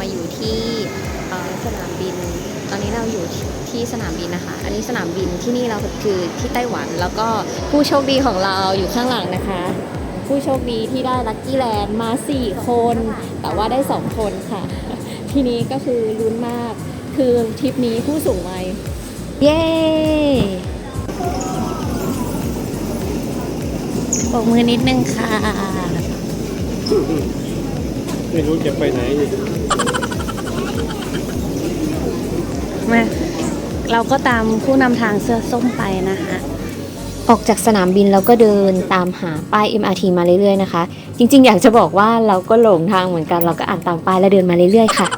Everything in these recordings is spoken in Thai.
มาอยู่ที่สนามบิน ตอนนี้เราอยู่ที่สนามบินนะคะ อันนี้สนามบินที่นี่เราคือที่ไต้หวัน แล้วก็ผู้โชคดีของเราอยู่ข้างหลังนะคะ ผู้โชคดีที่ได้ลัคกี้แลนด์มา 4 คน แต่ว่าได้ 2 คนค่ะ ทีนี้ก็คือลุ้นมาก คือทริปนี้ผู้สูงวัย เย้ปรบมือนิดนึงค่ะ ไม่รู้จะไปไหนอี มาเราก็ตามผู้นำทางเสื้อส้มไปนะคะออกจากสนามบินเราก็เดินตามหาป้าย MRT มาเรื่อยๆนะคะ จริงๆ อยากจะบอกว่าเราก็หลงทางเหมือนกัน เราก็อ่านตามป้ายแล้วเดินมาเรื่อยๆ ค่ะ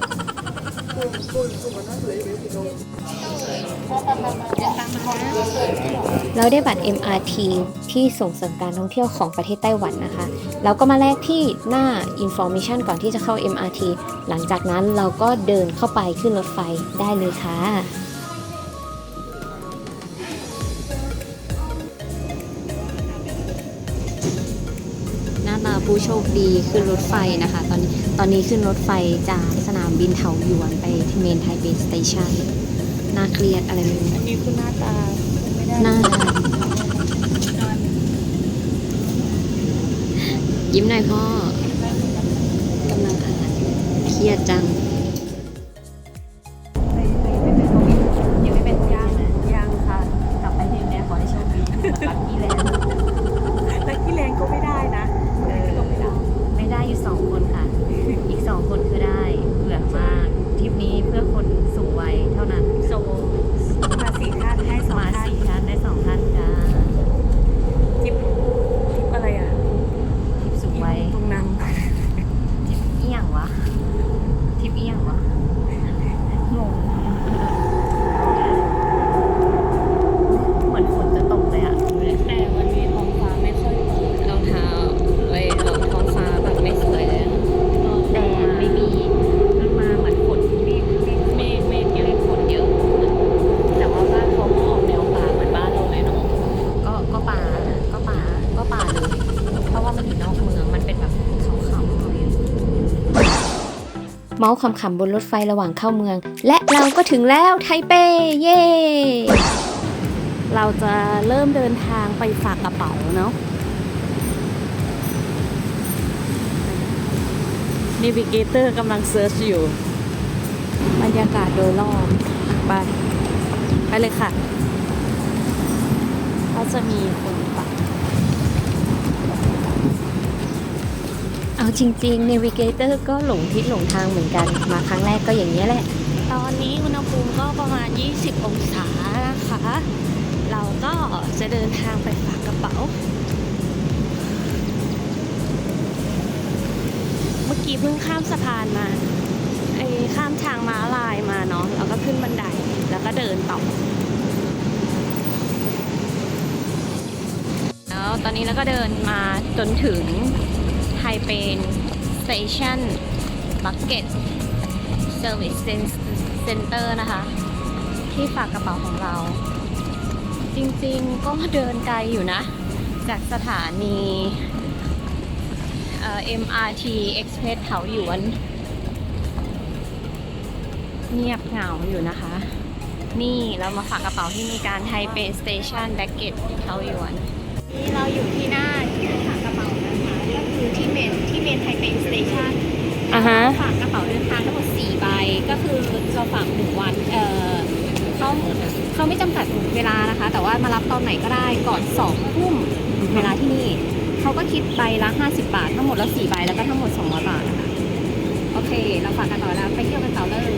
เราได้บัตร MRT ที่ส่งเสริมการท่องเที่ยวของประเทศไต้หวันนะคะ เราก็มาแลกที่หน้า Information ก่อนที่จะเข้า MRT หลังจากนั้นเราก็เดินเข้าไปขึ้นรถไฟได้เลยค่ะหน้าตาผู้โชคดีขึ้นรถไฟนะคะ ตอนนี้ตอนนี้ขึ้นรถไฟจากสนามบินเถาหยวนไปที่เมนไทเปสเตชันน่าเครียดอะไรไม่รู้อันนี้คือหน้าตา ไม่ได้หน้า ยิ้มหน่อยพ่อกำลังอ่านเครียดจังยังไม่เป็นย่างย่างค่ะ กลับไปที่แม่ขอให้โชคดีลัคกี้แลนด์ แล้วกี่แรงก็ไม่ได้นะเออก็ไม่ได้ ไม่ได้อยู่สองคนค่ะ อีกสองคนคือได้เบื่อมากทริปนี้เพื่อคนสูงวัยเท่านั้น โซมาสี่ท่านให้สอง มา ท่าน สี่ท่านได้สองท่านจ้า ทิปทิปอะไรอะ ทริปสูงวัย ตรงนัง ทริปเอียงวะทริปเอียงวะงงเหมือนฝนจะตกเลยอะดูเลย แต่วันนี้ท้องฟ้าไม่ค่อยเปิด รองเท้าไว้รองท้องฟ้าแบบไม่สวยเลยอะแดดไม่มีมันมาเหมือนฝนเมฆเมฆเมฆเมฆเยอะฝนเยอะแต่ว่าบ้านเขาก็ออกแนวป่าเหมือนบ้านเราเลยเนาะก็ก็ป่าก็ป่าก็ป่าเลย เพราะว่ามันอยู่นอกเมืองมันเป็นแบบเขาเขาๆเขาอยู่ เมาส์คำๆบนรถไฟระหว่างเข้าเมือง และเราก็ถึงแล้วไทเป เย้เราจะเริ่มเดินทางไปฝากกระเป๋าเนาะ Navigator กำลังเซิร์ชอยู่ บรรยากาศโดยรอบไป ไปเลยค่ะ ก็จะมีคนปัก เอา จริงๆ Navigator ก็หลงทิศหลงทางเหมือนกัน มาครั้งแรกก็อย่างนี้แหละ ตอนนี้อุณหภูมิก็ประมาณ 20 องศานะคะ เราก็จะเดินทางไปฝากกระเป๋า เมื่อกี้เพิ่งข้ามสะพานมาไอ้ข้ามทางม้าลายมาเนาะ แล้วก็ขึ้นบันได แล้วก็เดินต่อแล้วตอนนี้เราก็เดินมาจนถึง ไทเปนสเตชันบักเก็ตเซอร์วิสเซ็นเตอร์นะคะ ที่ฝากกระเป๋าของเรา จริงๆก็เดินไกลอยู่นะ จากสถานีเอ่อ MRT Express เถาหยวน เงียบเหงาอยู่นะคะ นี่เรามาฝากกระเป๋าที่มีการไทเปสเตชันแบ็กเก็ตเถาหยวน นี่เราอยู่ที่หน้า ที่เมนที่เมนไทเปสเตชันอ่าฮะ ฝากกระเป๋าเดินทางทั้งหมด4ใบ ก็คือเราฝากหนึ่งวันเออเขาเขาไม่จำกัดเวลานะคะ แต่ว่ามารับตอนไหนก็ได้ก่อน2ทุ่มเวลาที่นี่ เขาก็คิดใบละ50บาท ทั้งหมดแล้ว4ใบแล้วก็ทั้งหมด200บาทนะคะโอเค เราฝากกันต่อแล้วไปเที่ยวกันต่อเลย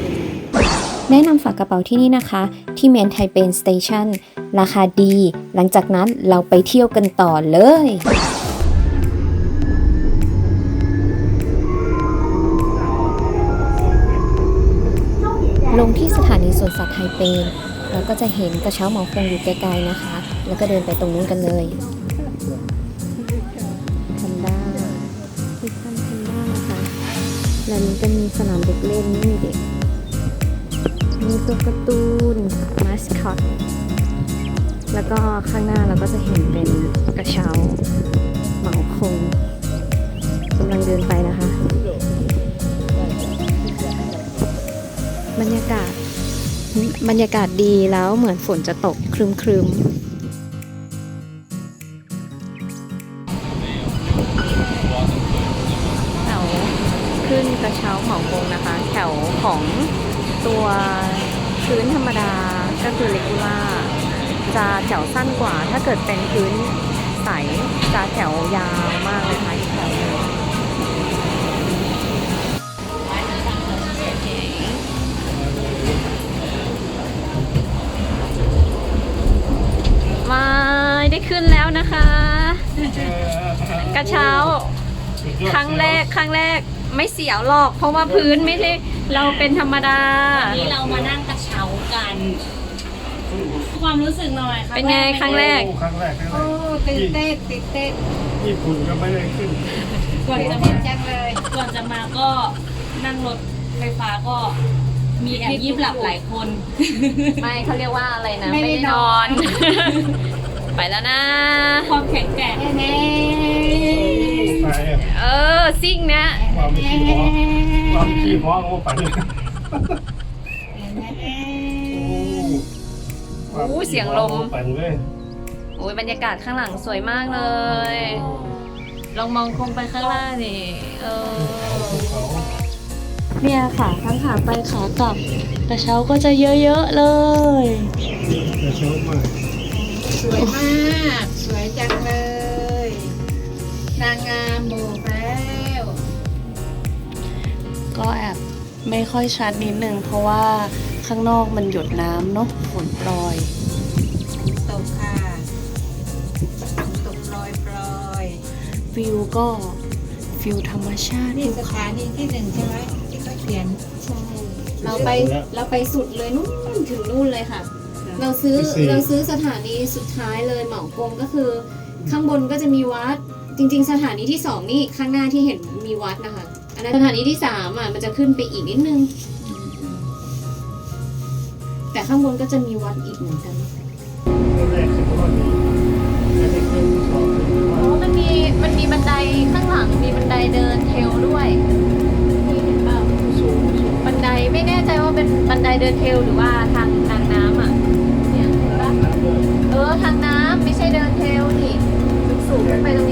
แนะนำฝากกระเป๋าที่นี่นะคะ ที่เมนไทเปนสเตชันราคาดี หลังจากนั้นเราไปเที่ยวกันต่อเลย ลงที่สถานีสวนสัตว์ไทเปนเราก็จะเห็นกระเช้าเหมาคงอยู่ไกลๆนะคะ แล้วก็เดินไปตรงนู้นกันเลยแพนด้าคือพันแพนด้านะคะแล้วนี้ก็มีสนามเด็กเล่นนี่เด็ก มีตัวการ์ตูนมาสคอตแล้วก็ข้างหน้าเราก็จะเห็นเป็นกระเช้าเหมาคงกำลังเดินไปนะคะ บรรยากาศ บรรยากาศดีแล้วเหมือนฝนจะตกครึมครึมแถวขึ้นกระเช้าเหมากงนะคะ แถวของตัวพื้นธรรมดาก็คือเลกูล่าจะแถวสั้นกว่า ถ้าเกิดเป็นพื้นใสจะแถวยาวมากเลยค่ะอีกแถวนึง มาได้ขึ้นแล้วนะคะ กระเช้า ครั้งแรกครั้งแรกไม่เสียวหรอก เพราะว่าพื้นไม่ใช่เราเป็นธรรมดา วันนี้เรามานั่งกระเช้ากัน ความรู้สึกหน่อยค่ะเป็นไงครั้งแรกโอ้ครั้งแรกครั้งแรโอ้กตื่นเต้นตื่นเต้นญี่ปุ่นก็ไม่ได้ขึ้นก่อนจะเต้มานจังเลย ก่อนจะมาก็นั่งรถไฟฟ้าก็ มีแอบยิบหลับหลายคน ไม่เขาเรียกว่าอะไรนะ ไม่ได้นอน ไปแล้วนะ ความแข็งแกร่งแน่ไปอะเออซิ่งนะ ความขี้หอความขี้หอโอ้ปั่นเลยโอ้ความโอ้ขี้เสียงลมโอ้ปั่นเลยโอ้ยบรรยากาศข้างหลังสวยมากเลย ลองมองคงไปข้างล่างดิเออภู เขาเนี่ยค่ะ ทั้งขาไปขากลับกระเช้าก็จะเยอะๆเลยจะเช้ามากสวยมาก สวยจังเลย นางงามโบกแล้วก็แอบไม่ค่อยชัดนิดนึงเพราะว่าข้างนอกมันหยดน้ำเนาะฝนโปรยตกค่ะตกลอยปลอยวิวก็วิวธรรมชาตินี่สถานีที่หนึ่งใช่ไหม ที่เขาเขียนเราไปเราไปสุดเลยนู่นถึงนู่นเลยค่ะ เราซื้อเราซื้อสถานีสุดท้ายเลยเหมากงก็คือ ข้างบนก็จะมีวัดจริง ๆ สถานีที่สองนี่ข้างหน้าที่เห็นมีวัดนะคะอันนั้นสถานีที่สามอะมันจะขึ้นไปอีกนิดนึง แต่ข้างบนก็จะมีวัดอีกเหมือนกันแรกคือว่ามีไม่ได้ขึ้นสองขึ้นโอ้มันมีมันมีบันไดข้างหลังมีบันไดเดินเทรล ไม่แน่ใจว่าเป็นบันไดเดินเทลหรือว่าทางทางน้ำอะเนี่ยเห็นปะเออทางน้ำไม่ใช่เดินเทลนี่สูงขึ้นไปตรงนี้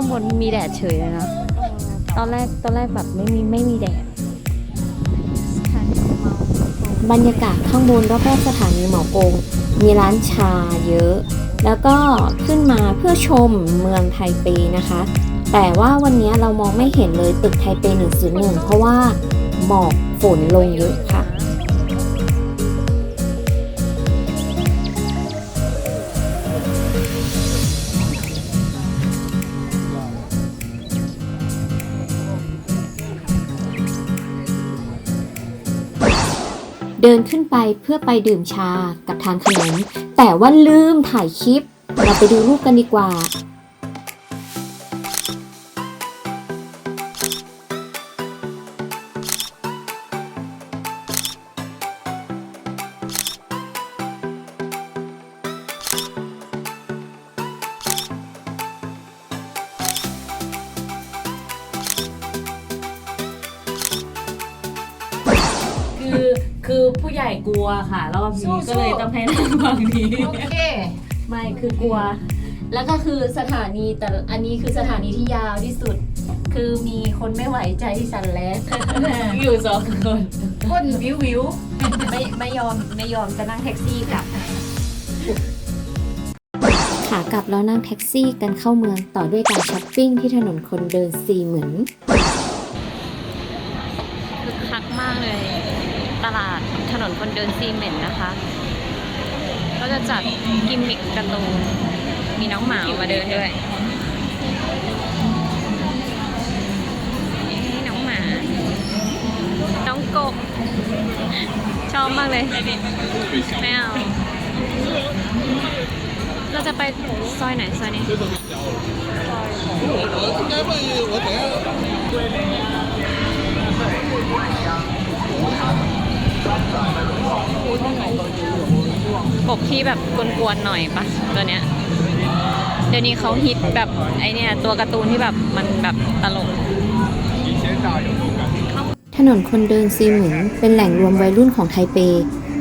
ขึ้นมาข้างบนมีแดดเฉยเลยนะ ตอนแรกตอนแรกแบบไม่มีไม่มีแดด บรรยากาศข้างบนรอบๆสถานีเหมากง มีร้านชาเยอะ แล้วก็ขึ้นมาเพื่อชมเมืองไทเปนะคะ แต่ว่าวันนี้เรามองไม่เห็นเลยตึกไทเป 101 เพราะว่าหมอกฝนลงเยอะ เดินขึ้นไปเพื่อไปดื่มชากับทานขนม แต่ว่าลืมถ่ายคลิป เราไปดูรูปกันดีกว่า ผู้ใหญ่กลัวค่ะรอบนี้ก็เลยต้องให้นั่งฝั่งนี้โอเค ไม่คือกลัว แล้วก็คือสถานีแต่อันนี้คือสถานีที่ยาวที่สุด คือมีคนไม่ไหวใจสั่นแล้วอยู่สองคนก้นวิววิวไม่ไม่ยอมไม่ยอมจะนั่งแท็กซี่กลับขากลับแล้วนั่งแท็กซี่กันเข้าเมืองต่อด้วยการช้อปปิ้งที่ถนนคนเดินซีเหมือนคึกคักมากเลย ตลาดถนนคนเดินซีเหม็นนะคะ ก็จะจัดกิมมิกการ์ตูนมีน้องหมามาเดินด้วยนี่น้องหมา น้องกบ ชอบมากเลย ไม่เอา เราจะไปซอยไหนซอยนี้ กบที่แบบกวนๆหน่อยปะตัวเนี้ย เดี๋ยวนี้เขาฮิตแบบไอเนี่ย ตัวการ์ตูนที่แบบมันแบบตลกถนนคนเดินซีหมินเป็นแหล่งรวมวัยรุ่นของไทเป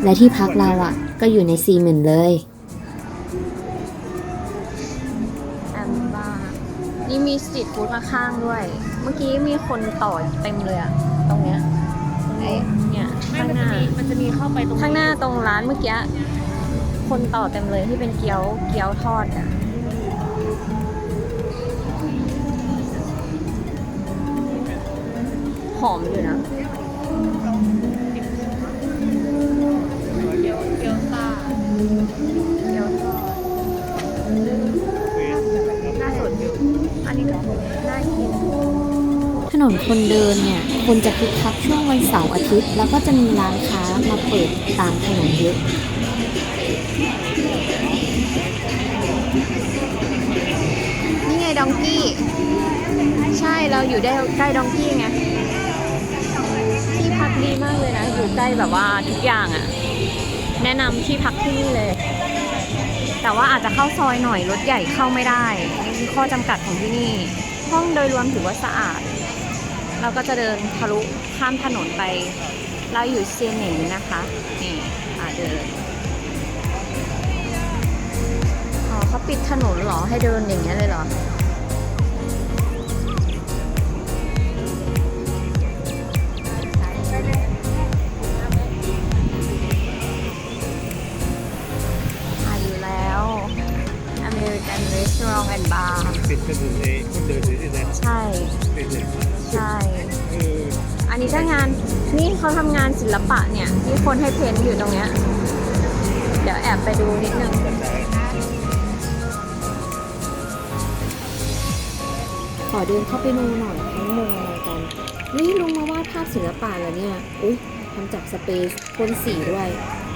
และที่พักเราอะ ก็อยู่ในซีหมินเลยแอมบ้านี่มีสตรีทฟู้ดข้างๆด้วย เมื่อกี้มีคนต่อเต็มเลยอะตรงเนี้ยไอเนี่ยข้างหน้ามันจะมีเข้าไปตรงข้างหน้าตรงร้านเมื่อกี้ คนต่อเต็มเลยที่เป็นเกี๊ยวเกี๊ยวทอดอะหอมอยู่นะเกี๊ยวเกี๊ยวซาเกี๊ยวทอดน่าสนอยู่อันนี้ก็น่ากินถนนคนเดินเนี่ยคนจะคึกคักช่วงวันเสาร์อาทิตย์ แล้วก็จะมีร้านค้ามาเปิดตามถนนเยอะ ดองกี้ ใช่เราอยู่ได้ใกล้ดองกี้ไงที่พักดีมากเลยนะ อยู่ใกล้แบบว่าทุกอย่างอะ่ะ แนะนำที่พักที่นี่เลย แต่ว่าอาจจะเข้าซอยหน่อยรถใหญ่เข้าไม่ได้นี่คือข้อจำกัดของที่นี่ ห้องโดยรวมถือว่าสะอาด เราก็จะเดินทะลุข้ามถนนไป เราอยู่เซียนหนิงนะคะนี่อ่าเดินอ๋อเขาปิดถนนเหรอให้เดินอย่างเงี้ยเลยเหรอ American Restaurant and Bar ปิดถนนเองคนเดินเลยนะใช่ปิดเลยใช่ เอออันนี้ก็งานนี่เขาทำงานศิลปะเนี่ยที่คนให้เพ้นท์อยู่ตรงเนี้ยเดี๋ยวแอบไปดูนิดนึงขอเดินเข้าไปดูหน่อยทั้งมงอะไรกัน นี่ลุงมาวาดภาพศิลปะแล้วเนี่ย อุ๊ยทำจากสเปซพ่นสีด้วย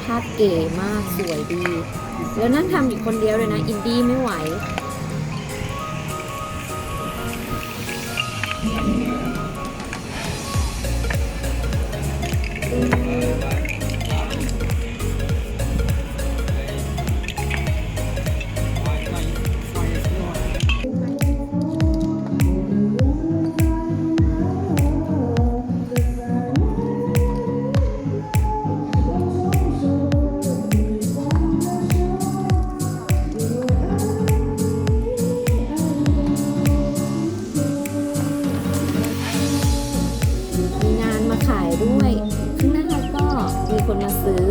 ภาพเก๋มากสวยดี แล้วนั่งทำอยู่คนเดียวเลยนะ อินดี้ไม่ไหว Yeah. คนมาซื้อ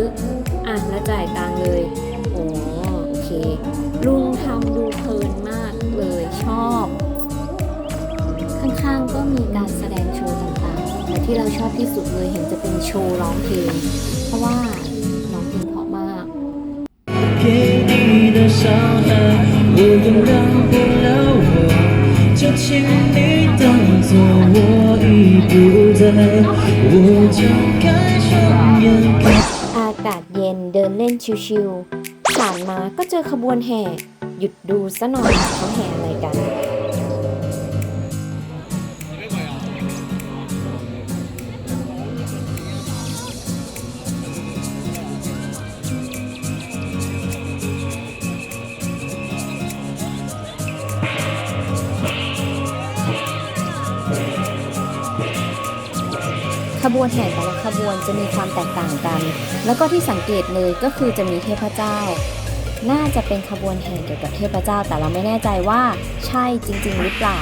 อ่ะ แล้วจ่ายตังค์เลย โอ้โอเค ลุงทำดูเพลินมากเลยชอบ ข้างๆก็มีการแสดงโชว์ต่างๆ แต่ที่เราชอบที่สุดเลยเห็นจะเป็นโชว์ร้องเพลง เพราะว่าร้องเพลงเพราะมาก 给你的伤害，我又让不了我，就请你当作我已不在，我就该双眼看。 อากาศเย็นเดินเล่นชิวๆผ่านมาก็เจอขบวนแห่ หยุดดูซะหน่อยเขาแห่อะไรกัน บวนแห่แต่ละขบวนจะมีความแตกต่างกัน แล้วก็ที่สังเกตเลยก็คือจะมีเทพเจ้า น่าจะเป็นขบวนแห่เกี่ยวกับเทพเจ้า แต่เราไม่แน่ใจว่าใช่จริง ๆ หรือเปล่า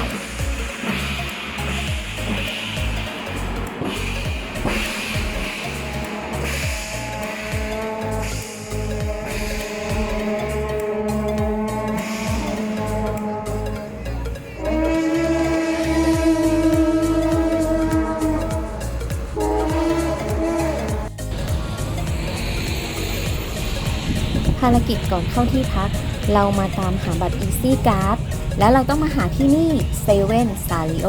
ารกิจก่อนเข้าที่พัก เรามาตามหาบัตร Easy Card แล้วเราต้องมาหาที่นี่เซเว่นซาริโอ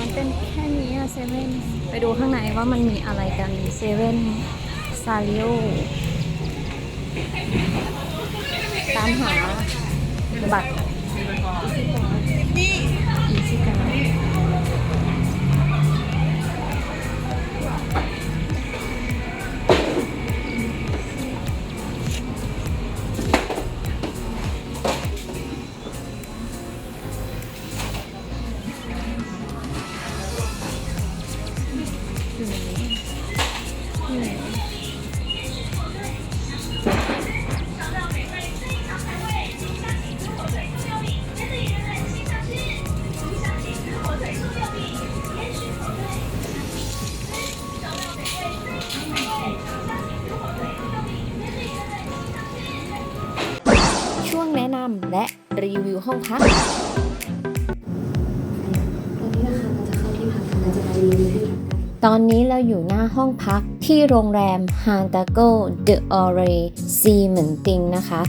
มันเป็นแค่นี้อะเซเว่นไปดูข้างในว่ามันมีอะไรกันเซเว่นซาริโอตามหาบัตร อีซี่กั ห้องพักตอนนี้นะคะเราจะเข้าที่พักกันเราจะมารีวิวที่พักกันตอนนี้เราอยู่หน้าห้องพักที่โรงแรมฮานตาโกเดอะออเรซีเหมือนติงนะคะ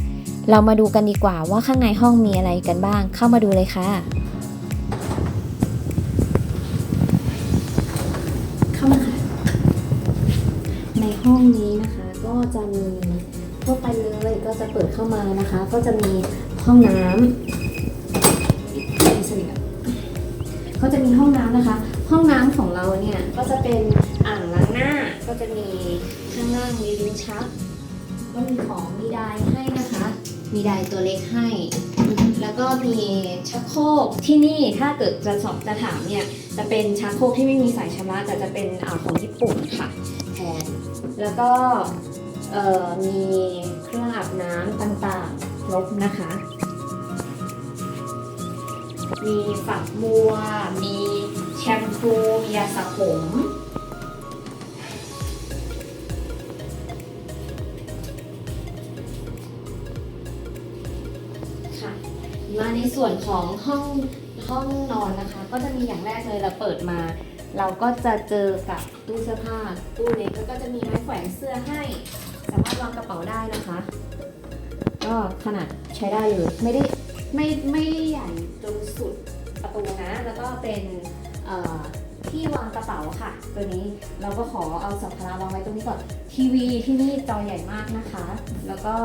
เรามาดูกันดีกว่าว่าข้างในห้องมีอะไรกันบ้าง เข้ามาดูเลยค่ะ เข้ามาค่ะ ในห้องนี้นะคะก็จะมีทั่วไปเลยก็จะเปิดเข้ามานะคะ ก็จะมีห้องน้ำ ก็จะมีห้องน้ำนะคะ ห้องน้ำของเราเนี่ยก็จะเป็นอ่างล้างหน้า ก็จะมีข้างล่างมีลิ้นชัก ก็มีของมีไดร์ให้นะคะ มีไดร์ตัวเล็กให้ แล้วก็มีชักโครกที่นี่ถ้าเกิดจะสอบจะถามเนี่ยจะเป็นชักโครกที่ไม่มีสายชำระแต่จะเป็นอาของญี่ปุ่นค่ะแทนแล้วก็เอ่อมีเครื่องอาบน้ำต่างๆครบนะคะ มีฝักบัว มีแชมพู มียาสระผม ค่ะ มาในส่วนของห้องห้องนอนนะคะ ก็จะมีอย่างแรกเลยเราเปิดมา เราก็จะเจอกับตู้เสื้อผ้า ตู้เล็กแล้วก็จะมีไม้แขวนเสื้อให้ สามารถวางกระเป๋าได้นะคะ ก็ขนาดใช้ได้เลย ไม่ได้ไม่ไม่ใหญ่ สุดประตูนะ แล้วก็เป็นที่วางกระเป๋าค่ะ ตัวนี้เราก็ขอเอาสัมภาระวางไว้ตรงนี้ก่อนทีวีที่นี่จอใหญ่มากนะคะ แล้วก็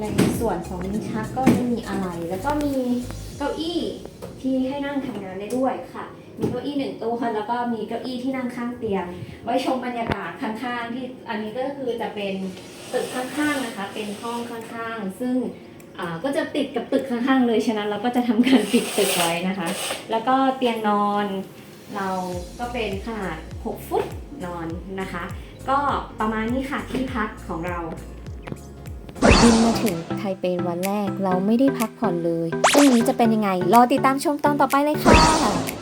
ในส่วนของลิ้นชักก็ไม่มีอะไร แล้วก็มีเก้าอี้ที่ให้นั่งทำงานได้ด้วยค่ะ มีเก้าอี้หนึ่งตัวแล้วก็มีเก้าอี้ที่นั่งข้างเตียง ไว้ชมบรรยากาศข้างๆ ที่อันนี้ก็คือจะเป็นตึกข้างๆนะคะ เป็นห้องข้างๆ ซึ่ง ก็จะติดกับตึกข้างๆเลย ฉะนั้นเราก็จะทำการปิดตึกไว้นะคะ แล้วก็เตียงนอนเราก็เป็นขนาด 6 ฟุตนอนนะคะ ก็ประมาณนี้ค่ะที่พักของเราบินมาถึงไทเปวันแรกเราไม่ได้พักผ่อนเลยพรุ่งนี้จะเป็นยังไง รอติดตามชมตอนต่อไปเลยค่ะ